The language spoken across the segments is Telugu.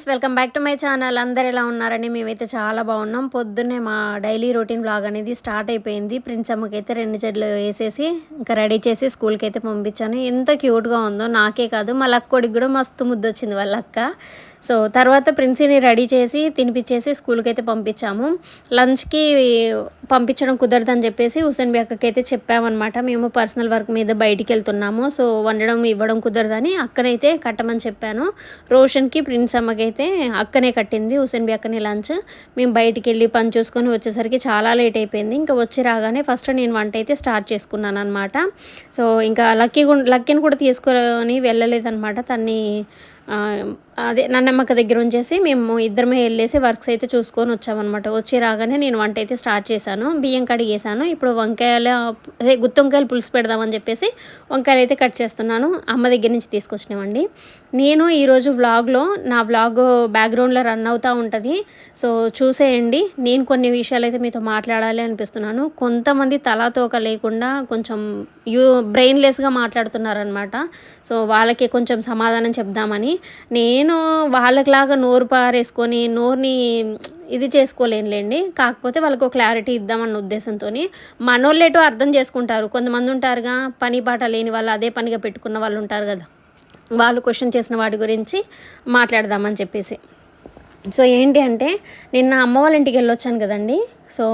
Friends welcome back to my channel. అందరు ఎలా ఉన్నారని మేమైతే చాలా బాగున్నాం. పొద్దున్నే మా డైలీ రొటీన్ బ్లాగ్ అనేది స్టార్ట్ అయిపోయింది. ప్రిన్స్ అమ్మకి అయితే రెండు చెట్లు వేసేసి ఇంకా రెడీ చేసి స్కూల్కి అయితే పంపించాను. ఎంత క్యూట్గా ఉందో నాకే కాదు. మా లక్కోడికి కూడా మస్తు ముద్దు వచ్చింది వాళ్ళ అక్క. సో తర్వాత ప్రిన్సీని రెడీ చేసి తినిపించేసి స్కూల్కి అయితే పంపించాము. లంచ్కి పంపించడం కుదరదని చెప్పేసి హుసేన్ అక్కకి అయితే చెప్పామన్నమాట. మేము పర్సనల్ వర్క్ మీద బయటికి వెళ్తున్నాము సో వండడం ఇవ్వడం కుదరదని అక్కనైతే కట్టమని చెప్పాను. రోషన్కి ప్రిన్స్ అమ్మకైతే అక్కనే కట్టింది హుసేన్ బి అక్కని లంచ్. మేము బయటికి వెళ్ళి పని చూసుకొని వచ్చేసరికి చాలా లేట్ అయిపోయింది. ఇంకా వచ్చి రాగానే ఫస్ట్ నేను వంట అయితే స్టార్ట్ చేసుకున్నాను అనమాట సో ఇంకా లక్కీ లక్కీని కూడా తీసుకొని వెళ్ళలేదన్నమాట. తన్ని అదే నన్నమ్మక్క దగ్గర ఉంచేసి మేము ఇద్దరమే వెళ్ళేసి వర్క్స్ అయితే చూసుకొని వచ్చామన్నమాట. వచ్చి రాగానే నేను వంట అయితే స్టార్ట్ చేశాను. బియ్యం కడిగేసాను ఇప్పుడు వంకాయలు అదే గుత్తి వంకాయలు పులుసు పెడదామని చెప్పేసి వంకాయలు అయితే కట్ చేస్తున్నాను. అమ్మ దగ్గర నుంచి తీసుకొచ్చినామండి. నేను ఈరోజు వ్లాగ్లో నా వ్లాగ్ బ్యాక్గ్రౌండ్లో రన్ అవుతూ ఉంటుంది. సో చూసేయండి. నేను కొన్ని విషయాలు అయితే మీతో మాట్లాడాలి అనిపిస్తున్నాను. కొంతమంది తలాతోక లేకుండా కొంచెం యూ బ్రెయిన్లెస్గా మాట్లాడుతున్నారనమాట సో వాళ్ళకి కొంచెం సమాధానం చెప్దామని. నేను వాళ్ళకిలాగా నోరు పారేసుకొని నోరుని ఇది చేసుకోలేనులేండి. కాకపోతే వాళ్ళకు క్లారిటీ ఇద్దామన్న ఉద్దేశంతో మనోళ్ళేటో అర్థం చేసుకుంటారు. కొంతమంది ఉంటారుగా పని పాట లేని వాళ్ళు అదే పనిగా పెట్టుకున్న వాళ్ళు ఉంటారు కదా. వాళ్ళు క్వశ్చన్ చేసిన వాటి గురించి మాట్లాడదామని చెప్పేసి. సో ఏంటి అంటే నిన్న అమ్మ వాళ్ళ ఇంటికి వెళ్ళొచ్చాను కదండి. సో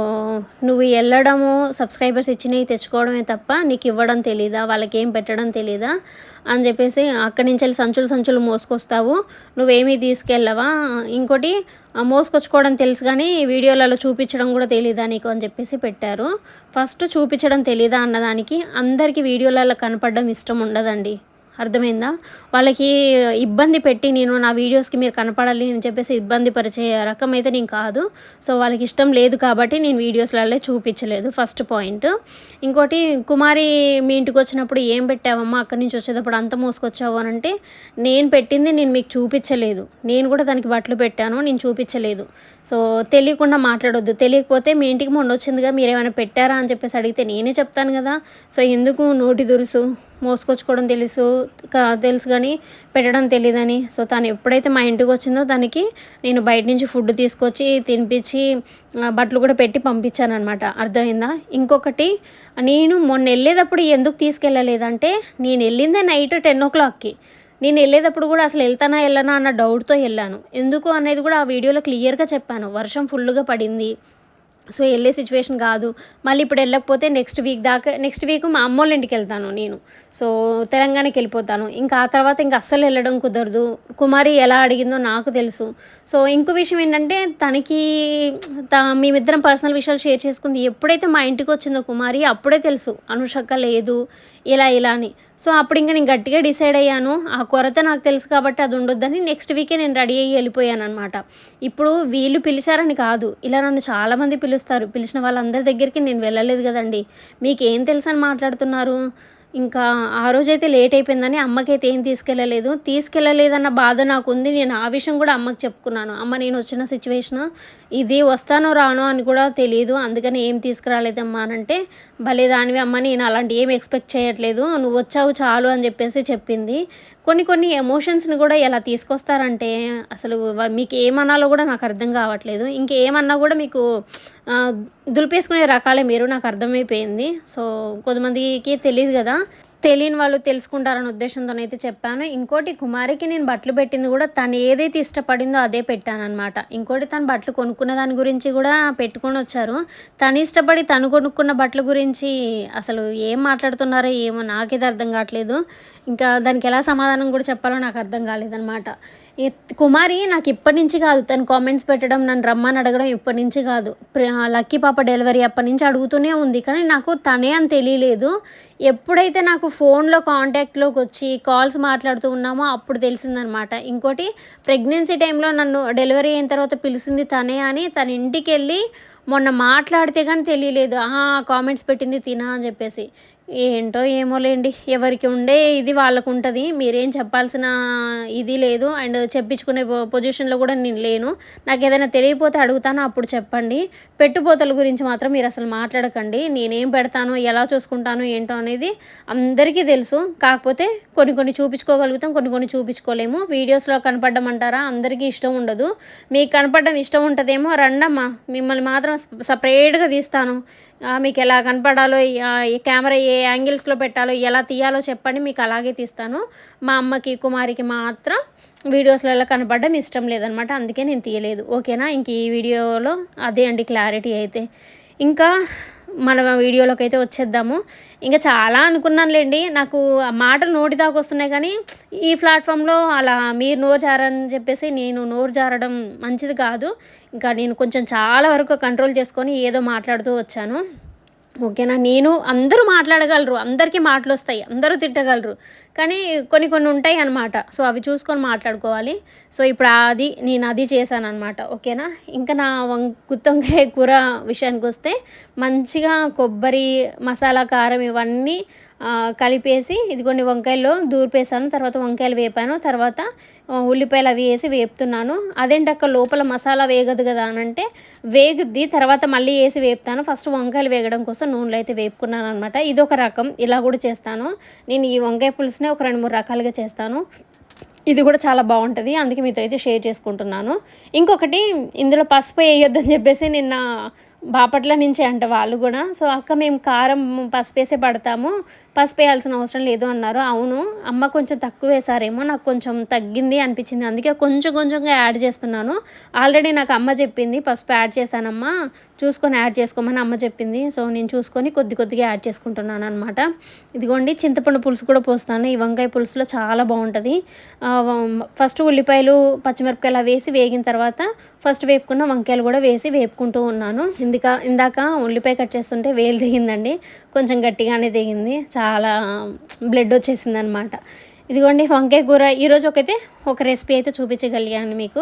నువ్వు వెళ్ళడము సబ్స్క్రైబర్స్ ఇచ్చినవి తెచ్చుకోవడమే తప్ప నీకు ఇవ్వడం తెలీదా? వాళ్ళకి ఏం పెట్టడం తెలీదా? అని చెప్పేసి అక్కడి నుంచి వెళ్ళి సంచులు సంచులు మోసుకొస్తావు. నువ్వేమీ తీసుకెళ్ళవా? ఇంకోటి మోసుకొచ్చుకోవడం తెలుసు కానీ వీడియోలలో చూపించడం కూడా తెలీదా నీకు? అని చెప్పేసి పెట్టారు. ఫస్ట్ చూపించడం తెలీదా అన్నదానికి అందరికీ వీడియోలలో కనపడడం ఇష్టం ఉండదండి. అర్థమైందా? వాళ్ళకి ఇబ్బంది పెట్టి నేను నా వీడియోస్కి మీరు కనపడాలి అని చెప్పేసి ఇబ్బంది పరిచే రకం అయితే నేను కాదు. సో వాళ్ళకి ఇష్టం లేదు కాబట్టి నేను వీడియోస్లలో చూపించలేదు. First point. ఇంకోటి కుమారి మీ ఇంటికి వచ్చినప్పుడు ఏం పెట్టావమ్మా? అక్కడి నుంచి వచ్చేటప్పుడు అంత మోసుకొచ్చావు అని అంటే నేను పెట్టింది నేను మీకు చూపించలేదు. నేను కూడా దానికి బట్టలు పెట్టాను నేను చూపించలేదు. సో తెలియకుండా మాట్లాడొద్దు. తెలియకపోతే మీ ఇంటికి మొన్న వచ్చిందిగా మీరు ఏమైనా పెట్టారా అని చెప్పేసి అడిగితే నేనే చెప్తాను కదా. సో ఎందుకు నోటి దురుసు? మోసుకొచ్చుకోవడం తెలుసు తెలుసు కానీ పెట్టడం తెలియదని సో తను ఎప్పుడైతే మా ఇంటికి వచ్చిందో దానికి నేను బయట నుంచి ఫుడ్ తీసుకొచ్చి తినిపించి బట్టలు కూడా పెట్టి పంపించానమాట అర్థమైందా? ఇంకొకటి నేను మొన్న వెళ్ళేటప్పుడు ఎందుకు తీసుకెళ్ళలేదంటే నేను వెళ్ళిందే నైట్ టెన్ ఓ క్లాక్కి. నేను వెళ్ళేటప్పుడు కూడా అసలు వెళ్తానా వెళ్ళనా అన్న డౌట్తో వెళ్ళాను. ఎందుకు అనేది కూడా ఆ వీడియోలో క్లియర్గా చెప్పాను. వర్షం ఫుల్గా పడింది. సో వెళ్ళే సిచ్యువేషన్ కాదు. మళ్ళీ ఇప్పుడు వెళ్ళకపోతే నెక్స్ట్ వీక్ దాకా నెక్స్ట్ వీక్ మా అమ్మోళ్ళ ఇంటికి వెళ్తాను నేను. సో తెలంగాణకి వెళ్ళిపోతాను. ఇంకా ఆ తర్వాత ఇంకా అస్సలు వెళ్ళడం కుదరదు. కుమారి ఎలా అడిగిందో నాకు తెలుసు. సో ఇంకో విషయం ఏంటంటే తనకి త మేమిద్దరం పర్సనల్ విషయాలు షేర్ చేసుకుంది. ఎప్పుడైతే మా ఇంటికి వచ్చిందో కుమారి అప్పుడే తెలుసు. అనుషక్క లేదు. ఇలా ఇలా అని. సో అప్పుడు ఇంకా నేను గట్టిగా డిసైడ్ అయ్యాను ఆ కొరత నాకు తెలుసు కాబట్టి అది ఉండొద్దని నెక్స్ట్ వీకే నేను రెడీ అయ్యి వెళ్ళిపోయాను అనమాట ఇప్పుడు వీళ్ళు పిలిచారని కాదు ఇలా నన్ను చాలామంది పిలుస్తారు. పిలిచిన వాళ్ళందరి దగ్గరికి నేను వెళ్ళలేదు కదండి. మీకు ఏం తెలుసు అని మాట్లాడుతున్నారు? ఇంకా ఆ రోజైతే లేట్ అయిపోయిందని అమ్మకైతే ఏం తీసుకెళ్ళలేదు. తీసుకెళ్ళలేదన్న బాధ నాకు ఉంది నేను ఆ విషయం కూడా అమ్మకి చెప్పుకున్నాను. అమ్మ నేను వచ్చిన సిచ్యువేషన్ ఇది వస్తానో రానో అని కూడా తెలియదు అందుకని ఏం తీసుకురాలేదమ్మా అని అంటే భలే దానివి అమ్మ నేను అలాంటి ఏం ఎక్స్పెక్ట్ చేయట్లేదు. నువ్వు వచ్చావు చాలు అని చెప్పేసి చెప్పింది. కొన్ని కొన్ని ఎమోషన్స్ని కూడా ఎలా తీసుకొస్తారంటే అసలు మీకు ఏమన్నాలో కూడా నాకు అర్థం కావట్లేదు. ఇంకేమన్నా కూడా మీకు దులిపేసుకునే రకాలే మీరు నాకు అర్థమైపోయింది. సో కొంతమందికి తెలియదు కదా. తెలియని వాళ్ళు తెలుసుకుంటారనే ఉద్దేశంతోనైతే చెప్పాను. ఇంకోటి కుమారికి నేను బట్టలు పెట్టింది కూడా తను ఏదైతే ఇష్టపడిందో అదే పెట్టానమాట ఇంకోటి తను బట్టలు కొనుక్కున్న దాని గురించి కూడా పెట్టుకొని వచ్చారు. తను ఇష్టపడి తను కొనుక్కున్న బట్టల గురించి అసలు ఏం మాట్లాడుతున్నారో ఏమో నాకైతే అర్థం కావట్లేదు. ఇంకా దానికి ఎలా సమాధానం కూడా చెప్పాలో నాకు అర్థం కాలేదనమాట కుమారి నాకు ఇప్పటి నుంచి కాదు. తను కామెంట్స్ పెట్టడం నన్ను రమ్మని అడగడం ఇప్పటి నుంచి కాదు. లక్కీ పాప డెలివరీ అప్పటి నుంచి అడుగుతూనే ఉంది. కానీ నాకు తనే అని తెలియలేదు. ఎప్పుడైతే నాకు ఫోన్లో కాంటాక్ట్లోకి వచ్చి కాల్స్ మాట్లాడుతూ ఉన్నామో అప్పుడు తెలిసిందనమాట. ఇంకోటి ప్రెగ్నెన్సీ టైంలో నన్ను డెలివరీ అయిన తర్వాత పిలిచింది తనే అని తన ఇంటికి వెళ్ళి మొన్న మాట్లాడితే కానీ తెలియలేదు. ఆహా కామెంట్స్ పెట్టింది తినా అని చెప్పేసి. ఏంటో ఏమోలేండి ఎవరికి ఉండే ఇది వాళ్ళకు ఉంటుంది మీరేం చెప్పాల్సిన ఇది లేదు. అండ్ చెప్పించుకునే పొ- పొజిషన్లో కూడా నేను లేను. నాకు ఏదైనా తెలియపోతే అడుగుతాను అప్పుడు చెప్పండి. పెట్టుపోతల గురించి మాత్రం మీరు అసలు మాట్లాడకండి. నేనేం పెడతాను ఎలా చూసుకుంటాను ఏంటో అనేది అందరికీ తెలుసు. కాకపోతే కొన్ని కొన్ని చూపించుకోగలుగుతాం కొన్ని కొన్ని చూపించుకోలేము. వీడియోస్లో కనపడడం అంటారా? అందరికీ ఇష్టం ఉండదు. మీకు కనపడడం ఇష్టం ఉంటుందేమో రండమ్మా. మిమ్మల్ని మాత్రం సపరేట్గా తీస్తాను. మీకు ఎలా కనపడాలో ఈ కెమెరా ఏ యాంగిల్స్లో పెట్టాలో ఎలా తీయాలో చెప్పండి మీకు అలాగే తీస్తాను. మా అమ్మకి కుమారికి మాత్రం వీడియోస్లలో కనపడడం ఇష్టం లేదనమాట. అందుకే నేను తీయలేదు. ఓకేనా? ఇంక ఈ వీడియోలో అదే అండి క్లారిటీ అయితే. ఇంకా మన వీడియోలోకి అయితే వచ్చేద్దాము. ఇంకా చాలా అనుకున్నానులేండి. నాకు ఆ మాటలు నోటి దాకా వస్తున్నాయి కానీ ఈ ప్లాట్ఫామ్లో అలా మీరు నోరు జారని చెప్పేసి నేను నోరు జారడం మంచిది కాదు. ఇంకా నేను కొంచెం చాలా వరకు కంట్రోల్ చేసుకొని ఏదో మాట్లాడుతూ వచ్చాను. ఓకేనా? నేను అందరూ మాట్లాడగలరు. అందరికీ మాటలు వస్తాయి అందరూ తిట్టగలరు. కానీ కొన్ని కొన్ని ఉంటాయి అనమాట సో అవి చూసుకొని మాట్లాడుకోవాలి. సో ఇప్పుడు అది నేను అది చేశాను అనమాట ఓకేనా? ఇంకా నా వం గుత్తొంకాయ కూర విషయానికి వస్తే మంచిగా కొబ్బరి మసాలా కారం ఇవన్నీ కలిపేసి ఇదిగోండి వంకాయల్లో దూర్పేసాను తర్వాత వంకాయలు వేపాను తర్వాత ఉల్లిపాయలు అవి వేసి వేపుతున్నాను. అదేంటక్క లోపల మసాలా వేగదు కదా అని అంటే వేగుద్ది తర్వాత మళ్ళీ వేసి వేపుతాను. ఫస్ట్ వంకాయలు వేగడం కోసం నూనెలో అయితే వేపుకున్నాను అనమాట ఇది ఒక రకం ఇలా కూడా చేస్తాను. నేను ఈ వంకాయ పులుసునే ఒక రెండు మూడు రకాలుగా చేస్తాను. ఇది కూడా చాలా బాగుంటుంది అందుకే మీతో అయితే షేర్ చేసుకుంటున్నాను. ఇంకొకటి ఇందులో పసుపు వేయొద్దని చెప్పేసి నిన్న బాపట్ల నుంచి అంట వాళ్ళు కూడా. సో అక్క మేము కారం పసిపేసే పడతాము. పసుపు వేయాల్సిన అవసరం లేదు అన్నారు. అవును అమ్మ కొంచెం తక్కువ వేసారేమో నాకు కొంచెం తగ్గింది అనిపించింది. అందుకే కొంచెం కొంచెంగా యాడ్ చేస్తున్నాను. ఆల్రెడీ నాకు అమ్మ చెప్పింది పసుపు యాడ్ చేశానమ్మా. చూసుకొని యాడ్ చేసుకోమని అమ్మ చెప్పింది. సో నేను చూసుకొని కొద్ది కొద్దిగా యాడ్ చేసుకుంటున్నాను అనమాట ఇదిగోండి చింతపండు పులుసు కూడా పోస్తాను. ఈ వంకాయ పులుసులో చాలా బాగుంటుంది. ఫస్ట్ ఉల్లిపాయలు పచ్చిమిరపకాయలు వేసి వేగిన తర్వాత ఫస్ట్ వేపుకున్న వంకాయలు కూడా వేసి వేపుకుంటూ ఉన్నాను. ఇందుక ఇందాక ఉల్లిపాయ కట్ చేస్తుంటే వేలు దిగిందండి కొంచెం గట్టిగానే దిగింది చాలా బ్లడ్ వచ్చేసింది అనమాట ఇదిగోండి వంకాయ కూర. ఈరోజు ఒకైతే ఒక రెసిపీ అయితే చూపించగలిగాను మీకు.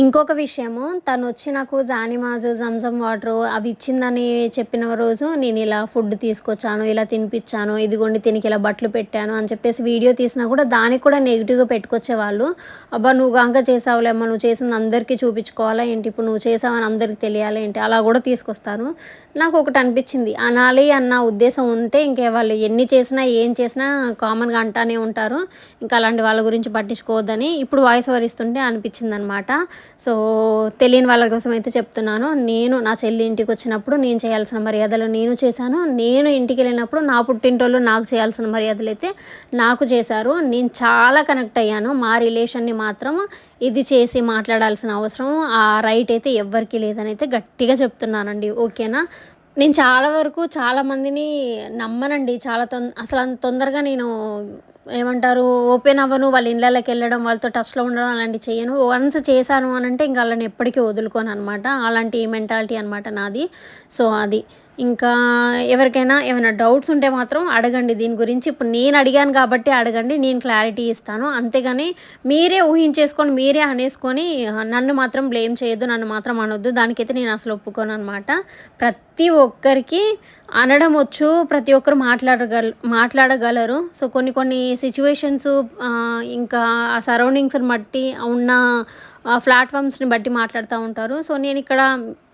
ఇంకొక విషయము తను వచ్చి నాకు జానిమాజు జంజం వాటర్ అవి ఇచ్చిందని చెప్పిన రోజు నేను ఇలా ఫుడ్ తీసుకొచ్చాను ఇలా తినిపించాను ఇదిగోండి తినికి ఇలా బట్టలు పెట్టాను అని చెప్పేసి వీడియో తీసినా కూడా దానికి కూడా నెగిటివ్గా పెట్టుకొచ్చేవాళ్ళు. అబ్బా నువ్వు గంక చేసావులేమ్మా నువ్వు చేసింది అందరికీ చూపించుకోవాలా ఏంటి? ఇప్పుడు నువ్వు చేసావని అందరికీ తెలియాలి ఏంటి? అలా కూడా తీసుకొస్తాను నాకు ఒకటి అనిపించింది అనాలి అన్న ఉద్దేశం ఉంటే ఇంకే వాళ్ళు ఎన్ని చేసినా ఏం చేసినా కామన్గా అంటానే ఉంటారు. ఇంకా అలాంటి వాళ్ళ గురించి పట్టించుకోవద్దని ఇప్పుడు వాయిస్ ఓవర్ ఇస్తుంటే అనిపించింది అనమాట సో తెలియని వాళ్ళ కోసం అయితే చెప్తున్నాను. నేను నా చెల్లి ఇంటికి వచ్చినప్పుడు నేను చేయాల్సిన మర్యాదలు నేను చేశాను. నేను ఇంటికి వెళ్ళినప్పుడు నా పుట్టింటోళ్ళు నాకు చేయాల్సిన మర్యాదలు అయితే నాకు చేశారు. నేను చాలా కనెక్ట్ అయ్యాను. మా రిలేషన్ని మాత్రం ఇది చేసి మాట్లాడాల్సిన అవసరం ఆ రైట్ అయితే ఎవ్వరికీ లేదని అయితే గట్టిగా చెప్తున్నానండి. ఓకేనా నేను చాలా వరకు చాలా మందిని నమ్మనండి. చాలా తొంద అసలు అంత తొందరగా నేను ఏమంటారు ఓపెన్ అవ్వను. వాళ్ళ ఇళ్ళకి వెళ్ళడం వాళ్ళతో టచ్లో ఉండడం అలాంటివి చేయను. వన్స్ చేశాను అని అంటే ఇంకా వాళ్ళని ఎప్పటికీ వదులుకోను అనమాట అలాంటి మెంటాలిటీ అనమాట నాది. సో అది. ఇంకా ఎవరికైనా ఏమైనా డౌట్స్ ఉంటే మాత్రం అడగండి. దీని గురించి ఇప్పుడు నేను అడిగాను కాబట్టి అడగండి. నేను క్లారిటీ ఇస్తాను. అంతేగాని మీరే ఊహించేసుకొని మీరే అనేసుకొని నన్ను మాత్రం బ్లేమ్ చేయొద్దు నన్ను మాత్రం అనొద్దు. దానికైతే నేను అసలు ఒప్పుకోను అనమాట ప్రతి ఒక్కరికి అనడం వచ్చు ప్రతి ఒక్కరు మాట్లాడగల మాట్లాడగలరు. సో కొన్ని కొన్ని సిచ్యువేషన్స్ ఇంకా ఆ సరౌండింగ్స్ని బట్టి ఉన్న ప్లాట్ఫామ్స్ని బట్టి మాట్లాడుతూ ఉంటారు. సో నేను ఇక్కడ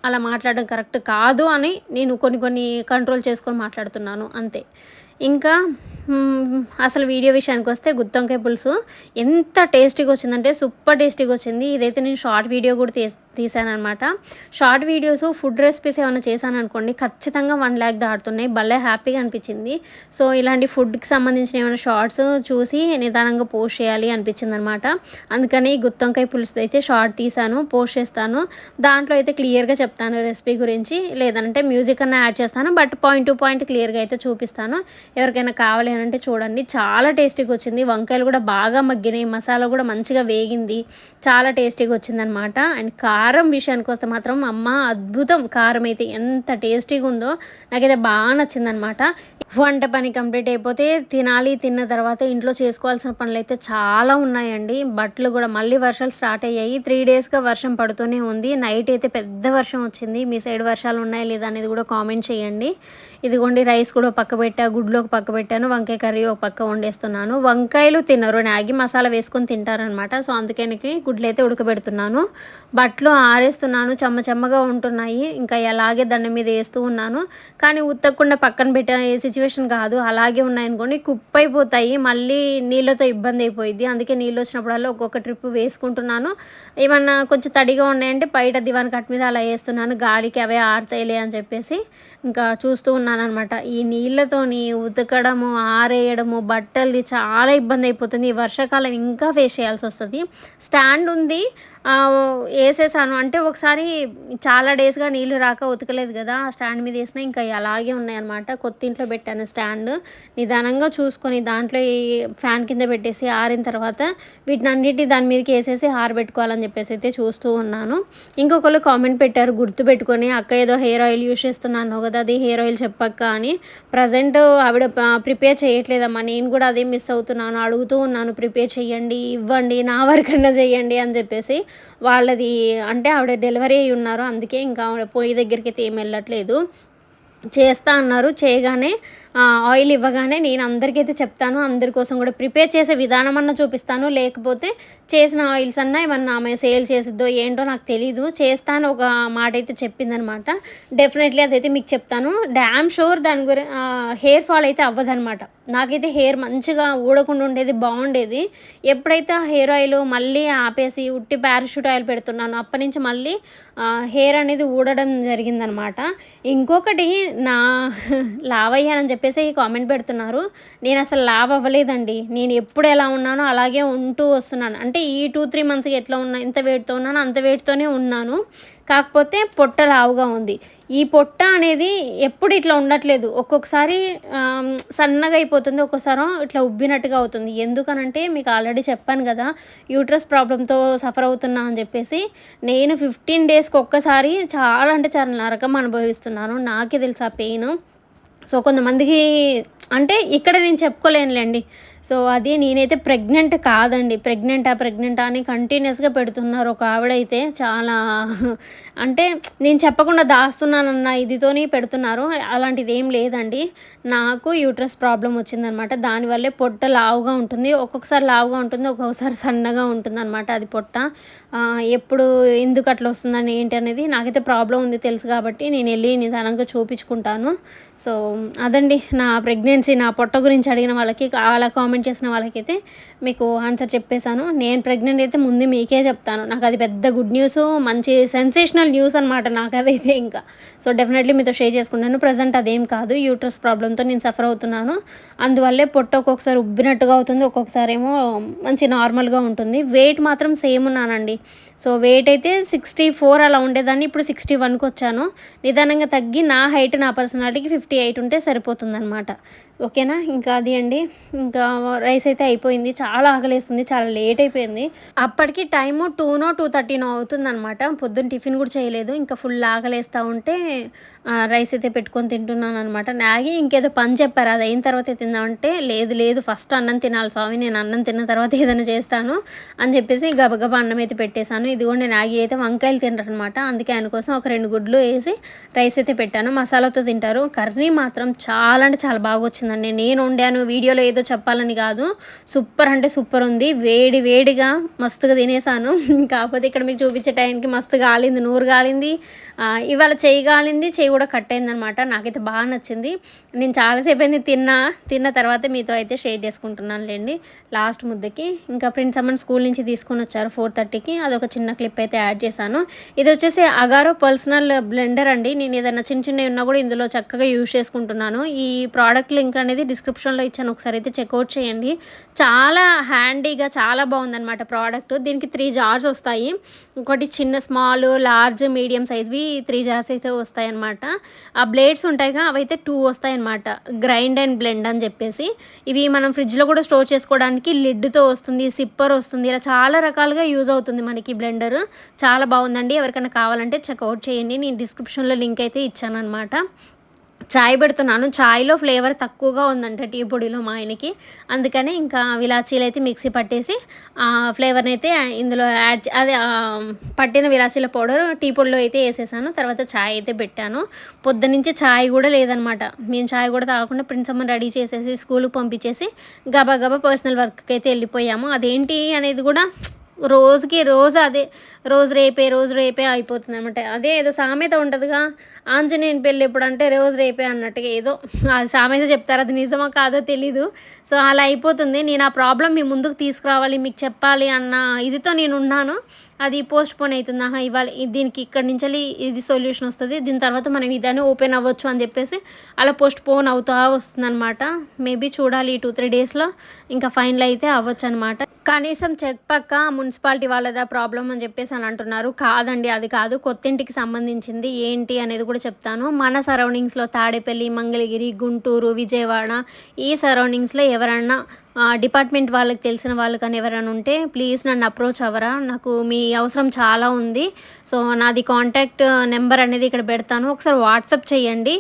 అలా మాట్లాడడం కరెక్ట్ కాదు అని నేను కొన్ని కొన్ని కంట్రోల్ చేసుకొని మాట్లాడుతున్నాను. అంతే. ఇంకా అసలు వీడియో విషయానికి వస్తే గుత్తొంకాయ పులుసు ఎంత టేస్టీగా వచ్చిందంటే సూపర్ టేస్టీగా వచ్చింది. ఇదైతే నేను షార్ట్ వీడియో కూడా తీస్ తీసానమాట షార్ట్ వీడియోస్ ఫుడ్ రెసిపీస్ ఏమైనా చేశాను అనుకోండి ఖచ్చితంగా వన్ ల్యాక్ దాటుతున్నాయి. భలే హ్యాపీగా అనిపించింది. సో ఇలాంటి ఫుడ్కి సంబంధించిన ఏమైనా షార్ట్స్ చూసి నిదానంగా పోస్ట్ చేయాలి అనిపించింది అనమాట అందుకని గుత్తొంకాయ పులుసు అయితే షార్ట్ తీసాను పోస్ట్ చేస్తాను. దాంట్లో అయితే క్లియర్గా చెప్తాను రెసిపీ గురించి. లేదంటే మ్యూజిక్ అన్న యాడ్ చేస్తాను బట్ పాయింట్ టు పాయింట్ క్లియర్గా అయితే చూపిస్తాను. ఎవరికైనా కావాలి అని అంటే చూడండి. చాలా టేస్టీగా వచ్చింది. వంకాయలు కూడా బాగా మగ్గినాయి. మసాలా కూడా మంచిగా వేగింది. చాలా టేస్టీగా వచ్చిందనమాట అండ్ కారం కారం విషయానికి వస్తే మాత్రం అమ్మ అద్భుతం కారం అయితే ఎంత టేస్టీగా ఉందో నాకైతే బాగా నచ్చిందనమాట వంట పని కంప్లీట్ అయిపోతే తినాలి తిన్న తర్వాత ఇంట్లో చేసుకోవాల్సిన పనులు అయితే చాలా ఉన్నాయండి. బట్టలు కూడా మళ్ళీ వర్షాలు స్టార్ట్ అయ్యాయి. త్రీ డేస్గా వర్షం పడుతూనే ఉంది. నైట్ అయితే పెద్ద వర్షం వచ్చింది. మీ సైడ్ వర్షాలు ఉన్నాయా లేదా అనేది కూడా కామెంట్ చేయండి. ఇదిగోండి రైస్ కూడా పక్క పెట్టా గుడ్లు ఒక పక్క పెట్టాను వంకాయ కర్రీ ఒక పక్క వండేస్తున్నాను. వంకాయలు తినరు. నాగి మసాలా వేసుకొని తింటారనమాట సో అందుకని గుడ్లు అయితే ఉడకబెడుతున్నాను. బట్టలు ఆరేస్తున్నాను. చెమ్మ చెమ్మగా ఉంటున్నాయి. ఇంకా అలాగే దండం మీద వేస్తూ ఉన్నాను. కానీ ఉత్తకుండా పక్కన పెట్టే సిచ్యువేషన్ కాదు. అలాగే ఉన్నాయనుకోండి కుప్ప అయిపోతాయి మళ్ళీ నీళ్ళతో ఇబ్బంది అయిపోయింది అందుకే నీళ్ళు వచ్చినప్పుడల్లా ఒక్కొక్క ట్రిప్ వేసుకుంటున్నాను. ఏమన్నా కొంచెం తడిగా ఉన్నాయంటే బయట దివాన్ కట్ మీద అలా వేస్తున్నాను. గాలికి అవే ఆరుతాయిలే అని చెప్పేసి ఇంకా చూస్తూ ఉన్నాను అనమాట ఈ నీళ్ళతోని ఉతకడము ఆరేయడము బట్టలది చాలా ఇబ్బంది అయిపోతుంది ఈ వర్షాకాలం ఇంకా ఫేస్ చేయాల్సి వస్తుంది స్టాండ్ ఉంది. వేసేసాను. అంటే ఒకసారి చాలా డేస్గా నీళ్ళు రాక ఉతకలేదు కదా ఆ స్టాండ్ మీద వేసినా ఇంకా అలాగే ఉన్నాయన్నమాట. కొత్త ఇంట్లో పెట్టాను స్టాండ్. నిదానంగా చూసుకొని దాంట్లో ఈ ఫ్యాన్ కింద పెట్టేసి ఆరిన తర్వాత వీటిని అన్నిటి దాని మీదకి వేసేసి ఆరబెట్టుకోవాలని చెప్పేసి అయితే చూస్తూ ఉన్నాను. ఇంకొకరు కామెంట్ పెట్టారు గుర్తు పెట్టుకొని అక్క ఏదో హెయిర్ ఆయిల్ యూస్ చేస్తున్నాను కదా అది హెయిర్ ఆయిల్ చెప్పక్క అని. ప్రజెంట్ ఆవిడ ప్రిపేర్ చేయట్లేదమ్మా నేను కూడా అదే మిస్ అవుతున్నాను అడుగుతూ ఉన్నాను ప్రిపేర్ చేయండి ఇవ్వండి నా వరకన్నా చేయండి అని చెప్పేసి వాళ్ళది అంటే ఆవిడ డెలివరీ అయి ఉన్నారు. అందుకే ఇంకా ఆవిడ పొయ్యి దగ్గరికి అయితే ఏం వెళ్ళట్లేదు. చేస్తా అన్నారు. చేయగానే ఆయిల్ ఇవ్వగానే నేను అందరికైతే చెప్తాను. అందరి కోసం కూడా ప్రిపేర్ చేసే విధానం అన్న చూపిస్తాను. లేకపోతే చేసిన ఆయిల్స్ అన్నా ఏమన్నా ఆమె సేల్ చేసిద్దో ఏంటో నాకు తెలీదు. చేస్తాను ఒక మాట అయితే చెప్పిందనమాట. డెఫినెట్లీ అదైతే మీకు చెప్తాను. డ్యామ్ షూర్ దాని గురి హెయిర్ ఫాల్ అయితే అవ్వదనమాట. నాకైతే హెయిర్ మంచిగా ఊడకుండా ఉండేది బాగుండేది. ఎప్పుడైతే ఆ హెయిర్ ఆయిల్ మళ్ళీ ఆపేసి ఉట్టి పారాషూట్ ఆయిల్ పెడుతున్నాను అప్పటి నుంచి మళ్ళీ హెయిర్ అనేది ఊడడం జరిగిందనమాట. ఇంకొకటి నా లావయ్యానని చెప్పేసి కామెంట్ పెడుతున్నారు నేను అసలు లావ్ అవ్వలేదండి. నేను ఎప్పుడు ఎలా ఉన్నానో అలాగే ఉంటూ వస్తున్నాను. అంటే ఈ టూ త్రీ మంత్స్కి ఎట్లా ఉన్నా ఇంత వెయిట్తో ఉన్నానో అంత వెయిట్తోనే ఉన్నాను. కాకపోతే పొట్ట లావుగా ఉంది. ఈ పొట్ట అనేది ఎప్పుడు ఇట్లా ఉండట్లేదు. ఒక్కొక్కసారి సన్నగా అయిపోతుంది ఒక్కొక్కసారి ఇట్లా ఉబ్బినట్టుగా అవుతుంది. ఎందుకనంటే మీకు ఆల్రెడీ చెప్పాను కదా యూట్రస్ ప్రాబ్లంతో సఫర్ అవుతున్నా అని చెప్పేసి నేను ఫిఫ్టీన్ డేస్కి ఒక్కసారి చాలా అంటే చాలా నరకం అనుభవిస్తున్నాను. నాకే తెలుసు ఆ పెయిన్. సో కొంతమందికి అంటే ఇక్కడ నేను చెప్పుకోలేనులేండి. సో అది నేనైతే ప్రెగ్నెంట్ కాదండి. ప్రెగ్నెంటా ప్రెగ్నెంటా అని కంటిన్యూస్గా పెడుతున్నారు. ఒక ఆవిడైతే చాలా అంటే నేను చెప్పకుండా దాస్తున్నానన్న ఇదితోనే పెడుతున్నారు. అలాంటిది ఏం లేదండి. నాకు యూట్రస్ ప్రాబ్లం వచ్చిందనమాట. దానివల్లే పొట్ట లావుగా ఉంటుంది. ఒక్కొక్కసారి లావుగా ఉంటుంది ఒక్కొక్కసారి సన్నగా ఉంటుంది అనమాట అది పొట్ట. ఎప్పుడు ఎందుకు అట్లా వస్తుందని ఏంటి అనేది నాకైతే ప్రాబ్లం ఉంది తెలుసు కాబట్టి నేను వెళ్ళి నిదానంగా చూపించుకుంటాను. సో అదండి నా ప్రెగ్నెన్సీ నా పొట్ట గురించి అడిగిన వాళ్ళకి అలా కామెంట్ చేసిన వాళ్ళకైతే మీకు ఆన్సర్ చెప్పేశాను. నేను ప్రెగ్నెంట్ అయితే ముందు మీకే చెప్తాను. నాకు అది పెద్ద గుడ్ న్యూస్ మంచి సెన్సేషనల్ న్యూస్ అనమాట నాకు అదైతే ఇంకా. సో డెఫినెట్లీ మీతో షేర్ చేసుకున్నాను ప్రజెంట్ అదేం కాదు యూట్రస్ ప్రాబ్లంతో నేను సఫర్ అవుతున్నాను. అందువల్లే పొట్ట ఒక్కొక్కసారి ఉబ్బినట్టుగా అవుతుంది ఒక్కొక్కసారి ఏమో మంచి నార్మల్గా ఉంటుంది. వెయిట్ మాత్రం సేమ్ ఉన్నానండి. సో వెయిట్ అయితే సిక్స్టీ ఫోర్ అలా ఉండేదాన్ని ఇప్పుడు సిక్స్టీ వన్కి వచ్చాను. నిదానంగా తగ్గి నా హైట్ నా పర్సనాలిటీకి ఫిఫ్టీ ఎయిట్ ఉంటే సరిపోతుంది అనమాట ఓకేనా? ఇంకా అది అండి. ఇంకా రైస్ అయితే అయిపోయింది. చాలా ఆకలేస్తుంది. చాలా లేట్ అయిపోయింది. అప్పటికి టైము టూనో టూ థర్టీనో అవుతుంది అనమాట పొద్దున్న టిఫిన్ కూడా చేయలేదు. ఇంకా ఫుల్ ఆకలేస్తూ ఉంటే రైస్ అయితే పెట్టుకొని తింటున్నాను అనమాట నాగి ఇంకేదో పని చెప్పారు. అది అయిన తర్వాత తిందామంటే లేదు లేదు ఫస్ట్ అన్నం తినాలి స్వామి. నేను అన్నం తిన్న తర్వాత ఏదైనా చేస్తాను అని చెప్పేసి గబగబా అన్నం అయితే పెట్టేశాను. ఇదిగోండి నాగి అయితే వంకాయలు తింటారనమాట అందుకే ఆయన కోసం ఒక రెండు గుడ్లు వేసి రైస్ అయితే పెట్టాను. మసాలాతో తింటారు. కర్రీ మాత్రం చాలా అంటే చాలా బాగా వచ్చింది వచ్చిందండి నేను వండాను వీడియోలో ఏదో చెప్పాలని కాదు. సూపర్ అంటే సూపర్ ఉంది. వేడి వేడిగా మస్తుగా తినేసాను. కాకపోతే ఇక్కడ మీకు చూపించే టైంకి మస్తు గాలింది నూరు గాలింది. ఇవాళ చేయి గాలింది చేయి కూడా కట్ అయిందనమాట నాకైతే బాగా నచ్చింది. నేను చాలాసేపు అయింది తిన్నా. తిన్న తర్వాత మీతో అయితే షేర్ చేసుకుంటున్నాను లేండి. లాస్ట్ ముద్దకి. ఇంకా ప్రిన్స్ అమ్మని స్కూల్ నుంచి తీసుకొని వచ్చారు ఫోర్ థర్టీకి. అదొక చిన్న క్లిప్ అయితే యాడ్ చేశాను. ఇది వచ్చేసి అగారో పర్సనల్ బ్లెండర్ అండి. నేను ఏదైనా చిన్న చిన్నవి ఉన్నా కూడా ఇందులో చక్కగా యూజ్ చేసుకుంటున్నాను. ఈ ప్రోడక్ట్ లింక్ అనేది డిస్క్రిప్షన్లో ఇచ్చాను. ఒకసారి అయితే చెక్అవుట్ చేయండి. చాలా హ్యాండీగా చాలా బాగుందన్నమాట ప్రోడక్ట్. దీనికి త్రీ జార్స్ వస్తాయి. ఒకటి చిన్న స్మాల్ లార్జ్ మీడియం సైజ్వి త్రీ జార్స్ అయితే వస్తాయి అన్నమాట ఆ బ్లేడ్స్ ఉంటాయిగా అవైతే టూ వస్తాయి అనమాట గ్రైండ్ అండ్ బ్లెండ్ అని చెప్పేసి. ఇవి మనం ఫ్రిడ్జ్లో కూడా స్టోర్ చేసుకోవడానికి లిడ్తో వస్తుంది సిప్పర్ వస్తుంది. ఇలా చాలా రకాలుగా యూజ్ అవుతుంది మనకి బ్లెండర్. చాలా బాగుందండి. ఎవరికైనా కావాలంటే చెక్అవుట్ చేయండి. నేను డిస్క్రిప్షన్లో లింక్ అయితే ఇచ్చాను అనమాట చాయ్ పెడుతున్నాను. చాయ్లో ఫ్లేవర్ తక్కువగా ఉందంట టీ పొడిలో మా ఆయనకి. అందుకని ఇంకా విలాచీలు అయితే మిక్సీ పట్టేసి ఆ ఫ్లేవర్ని అయితే ఇందులో యాడ్ అదే పట్టిన విలాచీల పౌడర్ టీ పొడిలో అయితే వేసేసాను. తర్వాత చాయ్ అయితే పెట్టాను. పొద్దు నుంచి చాయ్ కూడా లేదనమాట. మేము చాయ్ కూడా తాగకుండా ప్రిన్స్ అమ్మని రెడీ చేసేసి స్కూల్కి పంపించేసి గబా గబా పర్సనల్ వర్క్కి అయితే వెళ్ళిపోయాము. అదేంటి అనేది కూడా రోజుకి రోజు అదే రోజు రేపే రోజు రేపే అయిపోతుంది అనమాట అదే ఏదో సామెత ఉంటుందిగా ఆంజనేయుని పెళ్ళి ఎప్పుడు అంటే రోజు రేపే అన్నట్టుగా ఏదో అది సామెత చెప్తారు. అది నిజమా కాదో తెలీదు. సో అలా అయిపోతుంది. నేను ఆ ప్రాబ్లం మీ ముందుకు తీసుకురావాలి మీకు చెప్పాలి అన్న ఇదితో నేను ఉన్నాను. అది పోస్ట్ పోన్ అవుతుంది. ఆహా ఇవాళ దీనికి ఇక్కడి నుంచి ఇది సొల్యూషన్ వస్తుంది. దీని తర్వాత మనం ఇదాన్ని ఓపెన్ అవ్వచ్చు అని చెప్పేసి అలా పోస్ట్ పోన్ అవుతా వస్తుంది అనమాట మేబీ చూడాలి టూ త్రీ డేస్లో ఇంకా ఫైనల్ అయితే అవ్వచ్చు అనమాట కనీసం చెక్ పక్క మున్సిపాలిటీ వాళ్ళదా ప్రాబ్లం అని చెప్పేసి అని అంటున్నారు. కాదండి అది కాదు. కొత్తింటికి సంబంధించింది ఏంటి అనేది కూడా చెప్తాను. మన సరౌండింగ్స్లో తాడేపల్లి మంగళగిరి గుంటూరు విజయవాడ ఈ సరౌండింగ్స్లో ఎవరన్నా డిపార్ట్మెంట్ వాళ్ళకి తెలిసిన వాళ్ళు కానీ ఎవరైనా ఉంటే ప్లీజ్ నన్ను అప్రోచ్ అవ్వరా. నాకు మీ అవసరం చాలా ఉంది. సో నాది కాంటాక్ట్ నెంబర్ అనేది ఇక్కడ పెడతాను. ఒకసారి వాట్సాప్ చేయండి.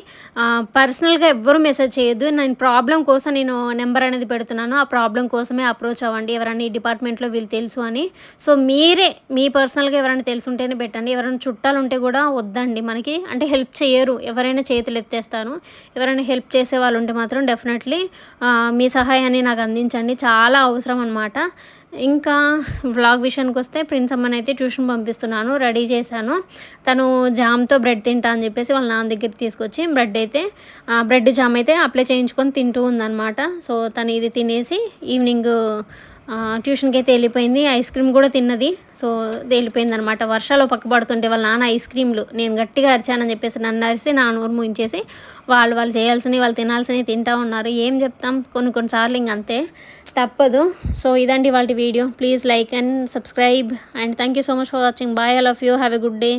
పర్సనల్గా ఎవ్వరూ మెసేజ్ చేయొద్దు. నేను ప్రాబ్లం కోసం నేను నెంబర్ అనేది పెడుతున్నాను. ఆ ప్రాబ్లం కోసమే అప్రోచ్ అవ్వండి. ఎవరైనా ఈ డిపార్ట్మెంట్లో వీళ్ళు తెలుసు అని. సో మీరే మీ పర్సనల్గా ఎవరైనా తెలుసుంటేనే పెట్టండి. ఎవరైనా చుట్టాలు ఉంటే కూడా వద్దండి మనకి. అంటే హెల్ప్ చేయరు. ఎవరైనా చేతులు ఎత్తేస్తాను ఎవరైనా హెల్ప్ చేసే వాళ్ళు ఉంటే మాత్రం డెఫినెట్లీ మీ సహాయాన్ని నాకు అందించండి చాలా అవసరం అనమాట ఇంకా వ్లాగ్ విషయానికి వస్తే ప్రిన్స్ అమ్మని అయితే ట్యూషన్ పంపిస్తున్నాను. రెడీ చేశాను. తను జామ్తో బ్రెడ్ తింటా అని చెప్పేసి వాళ్ళ నాన్న దగ్గర తీసుకొచ్చి బ్రెడ్ అయితే బ్రెడ్ జామ్ అయితే అప్లై చేయించుకొని తింటూ ఉందన్నమాట. సో తను ఇది తినేసి ఈవినింగ్ ట్యూషన్కి అయితే వెళ్ళిపోయింది. ఐస్ క్రీమ్ కూడా తిన్నది. సో వెళ్ళిపోయింది అనమాట వర్షాలు పక్కపడుతుంటే వాళ్ళ నాన్న ఐస్ క్రీమ్లు నేను గట్టిగా అరిచానని చెప్పేసి నన్ను అరిసి నా నోరు ముంచేసి వాళ్ళు వాళ్ళు చేయాల్సినవి వాళ్ళు తినాల్సినవి తింటూ ఉన్నారు. ఏం చెప్తాం? కొన్ని కొన్నిసార్లు ఇంక అంతే. తప్పదు. సో ఇదండి వాళ్ళ video. Please like and subscribe and thank you so much for watching. Bye all of you. Have a good day.